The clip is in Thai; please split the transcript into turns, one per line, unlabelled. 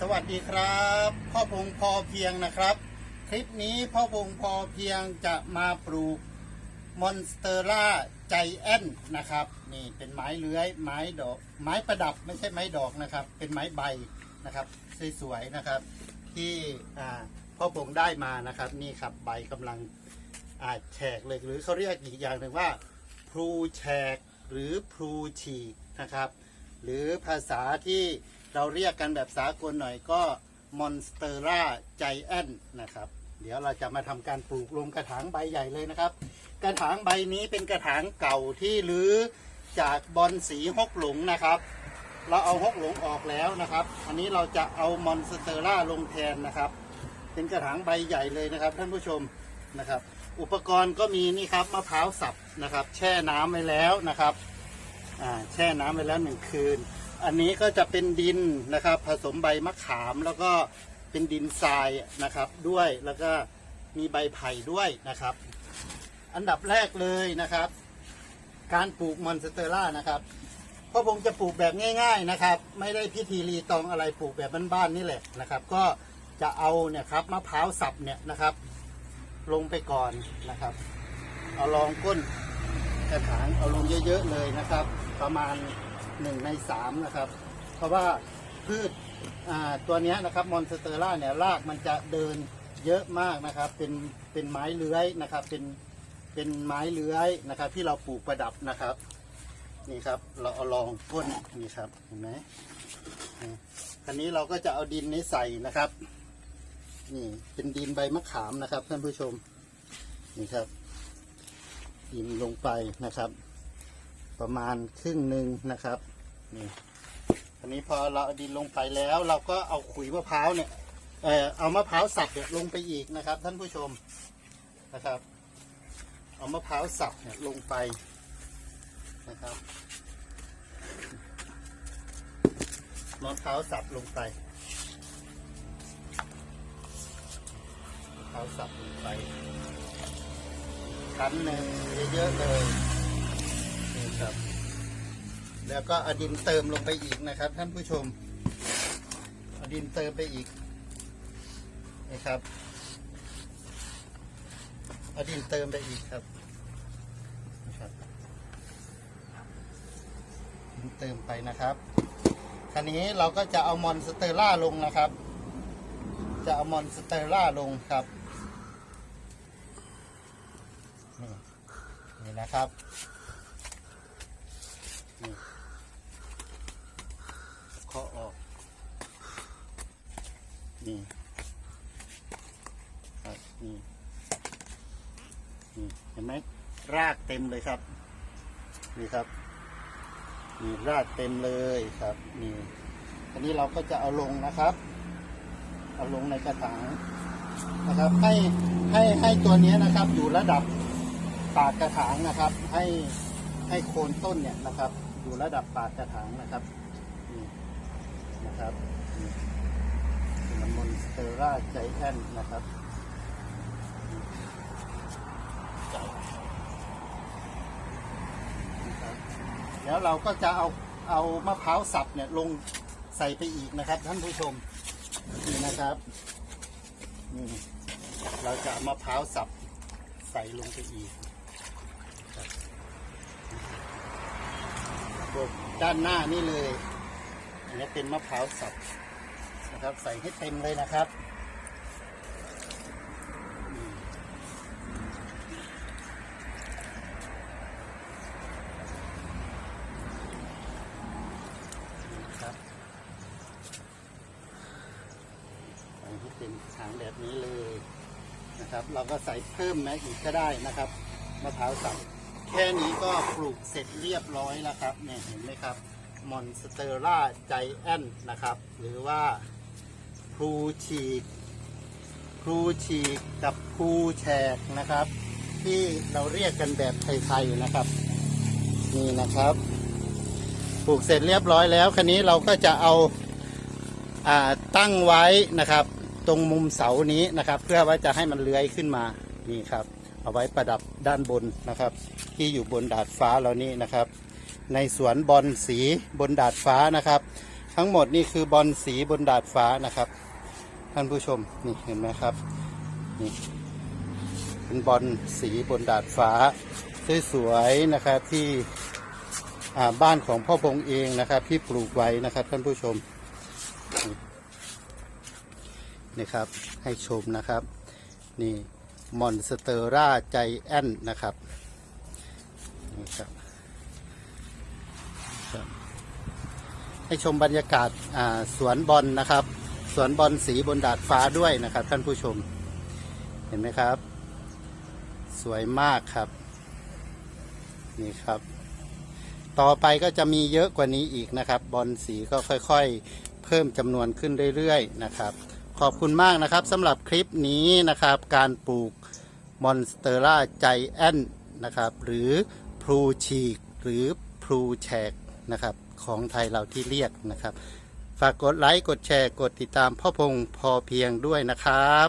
สวัสดีครับพ่อพงพอเพียงนะครับ คลิปนี้พ่อพงพอเพียงจะมาปลูกมอนสเตอร่าใจแอนนะครับนี่เป็นไม้เลื้อยไม้ดอกไม้ประดับไม่ใช่ไม้ดอกนะครับ เป็นไม้ใบนะครับสวยๆนะครับ ที่พ่อพงได้มานะครับ นี่ครับใบกำลังอ่าแฉกเลยหรือเขาเรียกอีกอย่างหนึ่งว่าพลูแฉกหรือพลูฉีกนะครับ หรือภาษาที่ เราเรียกกันแบบสากลหน่อยก็มอนสเตอร่าใจแอนนะครับ เดี๋ยวเราจะมาทำการปลูกลงกระถางใบใหญ่เลยนะครับ กระถางใบนี้เป็นกระถางเก่าที่รื้อจากบอลสีฮกหลงนะครับ เราเอาฮกหลงออกแล้วนะครับ อันนี้เราจะเอามอนสเตอร่าลงแทนนะครับ เป็นกระถางใบใหญ่เลยนะครับ ท่านผู้ชมนะครับ อุปกรณ์ก็มีนี่ครับมะพร้าวสับนะครับ แช่น้ำไว้แล้วนะครับแช่น้ำไปแล้วหนึ่งคืน อันนี้ก็จะเป็นดินนะครับ ผสมใบมะขามแล้วก็เป็นดินทรายนะครับด้วยแล้วก็มีใบไผ่ด้วยนะครับ อันดับแรกเลยนะครับ การปลูกมอนสเตอร่านะครับพ่อผมจะปลูกแบบง่าย ๆนะครับ ไม่ได้พิธีรีตองอะไรปลูกแบบบ้านๆนี่แหละนะครับ ก็จะเอาเนี่ยครับมะพร้าวสับเนี่ยนะครับ ลงไปก่อนนะครับ เอารองก้นกระถางเอาลงเยอะๆเลยนะครับ ประมาณ หนึ่งในสามนะครับ เพราะว่าพืชตัวนี้นะครับมอนสเตอร่าเนี่ยรากมันจะเดินเยอะมากนะครับ เป็นเป็นไม้เลื้อยนะครับ เป็นเป็นไม้เลื้อยนะครับ ที่เราปลูกประดับนะครับ นี่ครับ เราเอารองก้นนี่ครับเห็นไหมคันนี้เราก็จะเอาดินนี้ใส่นะครับ นี่เป็นดินใบมะขามนะครับท่านผู้ชมนี่ครับดินลงไปนะครับ ประมาณครึ่งหนึ่งนะครับนี่อันนี้พอเราเอาดินลงไปแล้ว เราก็เอาขุยมะพร้าวเนี่ยเออเอามะพร้าวสับเนี่ยลงไปอีกนะครับ ท่านผู้ชมนะครับ เอามะพร้าวสับเนี่ยลงไปนะครับมะพร้าวสับลงไปมะพร้าวสับลงไปชั้นหนึ่งเยอะๆเลย ครับ แล้วก็เอาดินเติมลงไปอีกนะครับ ท่านผู้ชมเอาดินเติมไปอีกนะครับเอาดินเติมไปอีกครับนะครับดินเติมไปนะครับคราวนี้เราก็จะเอามอนสเตอร่าลงนะครับ จะเอามอนสเตอร่าลงครับนี่นี่นะครับ เคาะออก นี่ครับนี่นี่เห็นไหมรากเต็มเลยครับ นี่ครับนี่รากเต็มเลยครับนี่อันนี้เราก็จะเอาลงนะครับ เอาลงในกระถางนะครับ ให้ให้ให้ตัวนี้นะครับ อยู่ระดับปากกระถางนะครับ ให้ ให้โคนต้นเนี่ยนะครับ อยู่ระดับปากกระถางนะครับนี่นะครับนี่เป็นมอนสเตอร่าใจแอนนะครับใจนะครับแล้วเราก็จะเอาเอามะพร้าวสับเนี่ยลงใส่ไปอีกนะครับ ท่านผู้ชมนี่นะครับนี่เราจะมะพร้าวสับใส่ลงไปอีก ด้านหน้านี่เลย อันนี้เป็นมะพร้าวสับนะครับ ใส่ให้เต็มเลยนะครับอืมครับใส่ให้เต็มถังแบบนี้เลยนะครับ เราก็ใส่เพิ่มนะอีกก็ได้นะครับมะพร้าวสับ แค่นี้ก็ปลูกเสร็จเรียบร้อยแล้วครับเนี่ยเห็นไหมครับมอนสเตอร่าใจแอนนะครับ หรือว่าพลูฉีกพลูฉีกกับพลูแฉกนะครับ ที่เราเรียกกันแบบไทยๆนะครับ นี่นะครับปลูกเสร็จเรียบร้อยแล้วคันนี้เราก็จะเอาอาตั้งไว้นะครับ ตรงมุมเสานี้นะครับ เพื่อว่าจะให้มันเลื้อยขึ้นมานี่ครับ เอาไว้ประดับด้านบนนะครับ ที่อยู่บนดาดฟ้าเรานี่นะครับ ในสวนบอลสีบนดาดฟ้านะครับ ทั้งหมดนี่คือบอลสีบนดาดฟ้านะครับ ท่านผู้ชมนี่เห็นไหมครับนี่เป็นบอลสีบนดาดฟ้าสวยๆนะครับที่บ้านของพ่อพงเองนะครับ ที่ปลูกไว้นะครับท่านผู้ชมนี่นี่ครับให้ชมนะครับนี่ มอนสเตอร่าใจแอนนะครับนี่ครับให้ชมบรรยากาศาสวนบอลนะครับ สวนบอลสีบนดาดฟ้าด้วยนะครับ ท่านผู้ชม เห็นไหมครับ สวยมากครับนี่ครับ ต่อไปก็จะมีเยอะกว่านี้อีกนะครับ บอลสีก็ค่อยๆ เพิ่มจำนวนขึ้นเรื่อยๆนะครับ ขอบคุณมากนะครับสำหรับคลิปนี้นะครับ การปลูกมอนสเตอร่าใจแอนนะครับ หรือพลูฉีกหรือพลูแฉกนะครับ ของไทยเราที่เรียกนะครับ ฝากกดไลค์ กดแชร์ กดติดตามพ่อพงพอเพียงด้วยนะครับ